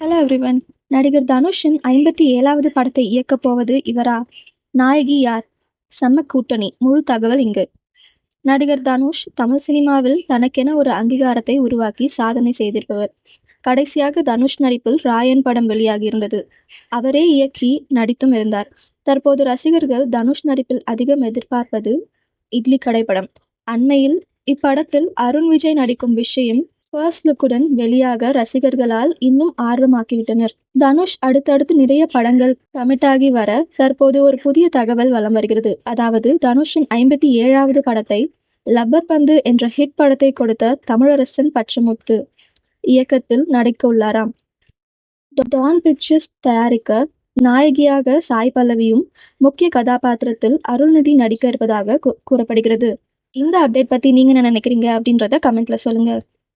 Hello everyone நடிகர் தனுஷின் ஐம்பத்தி ஏழாவது படத்தை இயக்கப் போவது இவரா? நாயகி யார்? செம்ம கூட்டணி. முழு தகவல் இங்கு. நடிகர் தனுஷ் தமிழ் சினிமாவில் தனக்கென ஒரு அங்கீகாரத்தை உருவாக்கி சாதனை செய்திருப்பவர். கடைசியாக தனுஷ் நடிப்பில் ராயன் படம் வெளியாகியிருந்தது அவரே இயக்கி நடித்தும் இருந்தார். தற்போது ரசிகர்கள் தனுஷ் நடிப்பில் அதிகம் எதிர்பார்ப்பது இட்லி கடை படம். அண்மையில் இப்படத்தில் அருண் விஜய் நடிக்கும் விஷயம் ஃபர்ஸ்ட் லுக்குடன் வெளியாக ரசிகர்களால் இன்னும் ஆர்வமாக்கிவிட்டனர். தனுஷ் அடுத்தடுத்து நிறைய படங்கள் கமிட்டாகி வர தற்போது ஒரு புதிய தகவல் வலம் வருகிறது. அதாவது தனுஷின் ஐம்பத்தி ஏழாவது படத்தை லப்பர் பந்து என்ற ஹிட் படத்தை கொடுத்த தமிழரசன் பச்சமுத்து இயக்கத்தில் நடிக்க உள்ளாராம் டான் பிக்சர்ஸ் தயாரிக்க நாயகியாக சாய் பல்லவியும் முக்கிய கதாபாத்திரத்தில் அருள்நிதி நடிக்க இருப்பதாக கூறப்படுகிறது. இந்த அப்டேட் பத்தி நீங்க என்ன நினைக்கிறீங்க அப்படின்றத கமெண்ட்ல சொல்லுங்க.